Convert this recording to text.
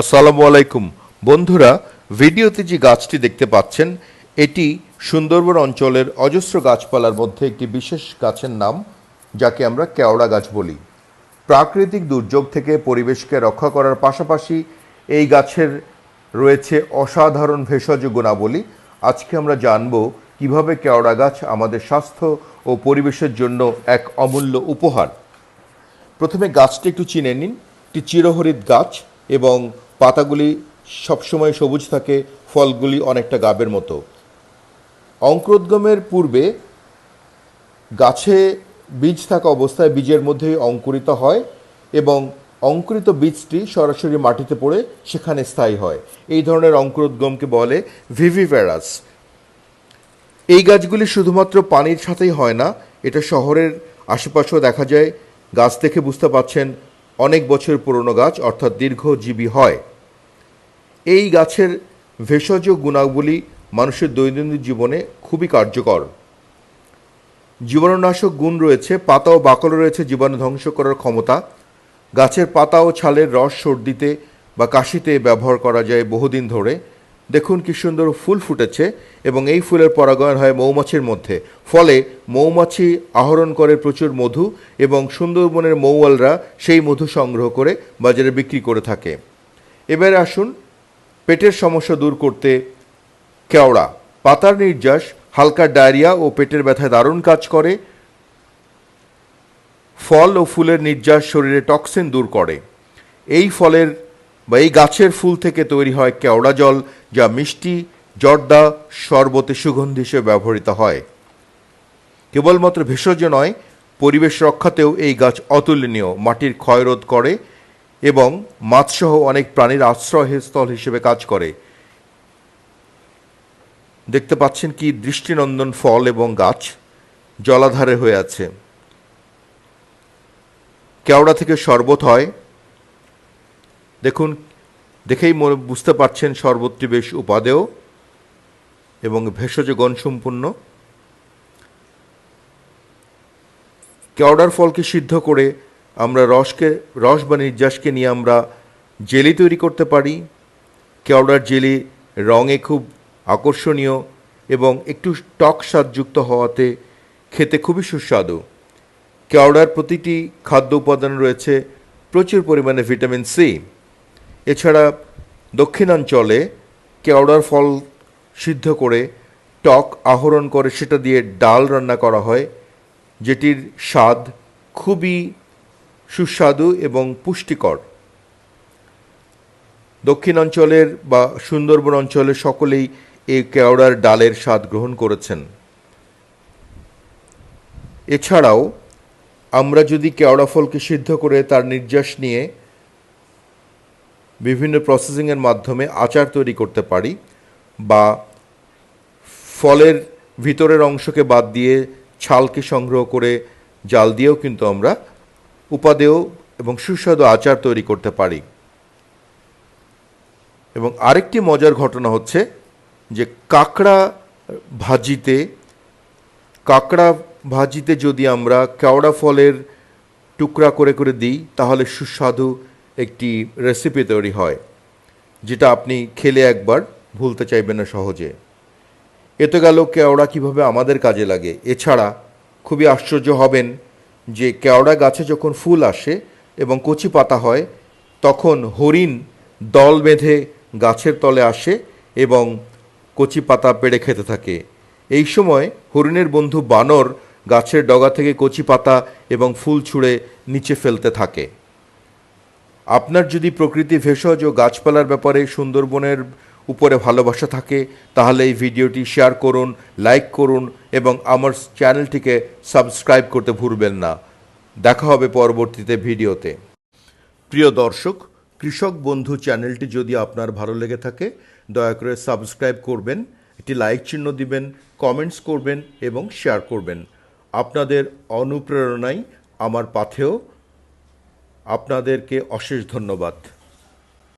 আসসালামু আলাইকুম। বন্ধুরা, ভিডিওতে যে গাছটি দেখতে পাচ্ছেন, এটি সুন্দরবন অঞ্চলের অজস্র গাছপালার মধ্যে একটি বিশেষ গাছের নাম, যাকে আমরা কেওড়া গাছ বলি। প্রাকৃতিক দুর্যোগ থেকে পরিবেশকে রক্ষা করার পাশাপাশি এই গাছের রয়েছে অসাধারণ ভেষজ গুণাবলী। আজকে আমরা জানব কীভাবে কেওড়া গাছ আমাদের স্বাস্থ্য ও পরিবেশের জন্য এক অমূল্য উপহার। প্রথমে গাছটি একটু চিনে নিন। একটি চিরহরিৎ গাছ এবং পাতাগুলি সবসময় সবুজ থাকে, ফলগুলি অনেকটা গাবের মতো। অঙ্কুরোদ্গমের পূর্বে গাছে বীজ থাকা অবস্থায় বীজের মধ্যেই অঙ্কুরিত হয় এবং অঙ্কুরিত বীজটি সরাসরি মাটিতে পড়ে সেখানে স্থায়ী হয়। এই ধরনের অঙ্কুরোদ্গমকে বলে ভিভিভেরাস। এই গাছগুলি শুধুমাত্র পানির সাথেই হয় না, এটা শহরের আশেপাশেও দেখা যায়। গাছ দেখে বুঝতে পাচ্ছেন অনেক বছর পুরনো গাছ, অর্থাৎ দীর্ঘজীবী হয়। এই গাছের ভেষজ গুণাবলী মানুষের দৈনন্দিন জীবনে খুবই কার্যকর। জীবাণুনাশক গুণ রয়েছে, পাতা ও বাকলে রয়েছে জীবাণু ধ্বংস করার ক্ষমতা। গাছের পাতা ও ছালের রস সর্দিতে বা কাশিতে ব্যবহার করা যায় বহুদিন ধরে। দেখুন কি সুন্দর ফুল ফুটেছে এবং এই ফুলের পরাগায়ন হয় মৌমাছির মধ্যে। ফলে মৌমাছি আহরণ করে প্রচুর মধু এবং সুন্দরবনের মৌয়ালরা সেই মধু সংগ্রহ করে বাজারে বিক্রি করে থাকে। এবারে আসুন পেটের সমস্যা দূর করতে কেওড়া। পাতার নির্যাস, হালকা ডায়রিয়া ও পেটের ব্যথায় দারুণ কাজ করে। ফল ও ফুলের নির্যাস শরীরে টক্সিন দূর করে। এই ফলের বা এই গাছের ফুল থেকে তৈরি হয় কেওড়া জল, যা মিষ্টি, জর্দা, শরবতে সুগন্ধি হিসেবে ব্যবহৃত হয়। কেবলমাত্র ভেষজ নয়, পরিবেশ রক্ষাতেও এই গাছ অতুলনীয়। মাটির ক্ষয়রোধ করে এবং মাছসহ অনেক প্রাণীর আশ্রয়স্থল হিসেবে কাজ করে। দেখতে পাচ্ছেন কি দৃষ্টিনন্দন ফল এবং গাছ জলাধারে হয়ে আছে। কেওড়া থেকে শরবত হয়। দেখুন, দেখেই মনে, বুঝতে পারছেন শরবতটি বেশ উপাদেয় এবং ভেষজ গণসম্পন্ন কেওড়ার ফলকে সিদ্ধ করে আমরা রসকে, রস বা নির্যাসকে নিয়ে আমরা জেলি তৈরি করতে পারি। কেওড়ার জেলি রঙে খুব আকর্ষণীয় এবং একটু টক স্বাদযুক্ত হওয়াতে খেতে খুবই সুস্বাদু। কেওড়ার প্রতিটি খাদ্য উপাদান রয়েছে প্রচুর পরিমাণে ভিটামিন সি। এছাড়া দক্ষিণাঞ্চলে কেওড়ার ফল সিদ্ধ করে টক আহরণ করে সেটা দিয়ে ডাল রান্না করা হয়, যেটির স্বাদ খুবই সুস্বাদু এবং পুষ্টিকর। দক্ষিণাঞ্চলের বা সুন্দরবন অঞ্চলের সকলেই এই কেওড়ার ডালের স্বাদ গ্রহণ করেছেন। এছাড়াও, আমরা যদি কেওড়া ফলকে সিদ্ধ করে তার নির্যাস নিয়ে বিভিন্ন প্রসেসিংয়ের মাধ্যমে আচার তৈরি করতে পারি বা ফলের ভিতরের অংশকে বাদ দিয়ে ছালকে সংগ্রহ করে জাল দিয়েও কিন্তু আমরা উপাদেয় এবং সুস্বাদু আচার তৈরি করতে পারি। এবং আরেকটি মজার ঘটনা হচ্ছে যে কাঁকড়া ভাজিতে কাঁকড়া ভাজিতে যদি আমরা কেওড়া ফলের টুকরা করে করে দিই, তাহলে সুস্বাদু একটি রেসিপি তৈরি হয়, যেটা আপনি খেলে একবার ভুলতে চাইবেন না সহজে। এতে গেল কেওড়া কীভাবে আমাদের কাজে লাগে। এছাড়া খুবই আশ্চর্য হবেন যে কেওড়া গাছে যখন ফুল আসে এবং কচি পাতা হয়, তখন হরিণ দল বেঁধে গাছের তলে আসে এবং কচি পাতা পেড়ে খেতে থাকে। এই সময় হরিণের বন্ধু বানর গাছের ডগা থেকে কচি পাতা এবং ফুল ছুঁড়ে নিচে ফেলতে থাকে। আপনার যদি প্রকৃতি ভেষজ ও গাছপালার ব্যাপারে সুন্দরবনের উপরে ভালোবাসা থাকে, তাহলে এই ভিডিওটি শেয়ার করুন লাইক করুন এবং আমার চ্যানেলটিকে সাবস্ক্রাইব করতে ভুলবেন না। দেখা হবে পরবর্তীতে ভিডিওতে। প্রিয় দর্শক, কৃষক বন্ধু চ্যানেলটি যদি আপনার ভালো লেগে থাকে, দয়া করে সাবস্ক্রাইব করবেন, একটি লাইক চিহ্ন দিবেন কমেন্টস করবেন এবং শেয়ার করবেন। আপনাদের অনুপ্রেরণাই আমার পাথেও আপনাদেরকে অশেষ ধন্যবাদ।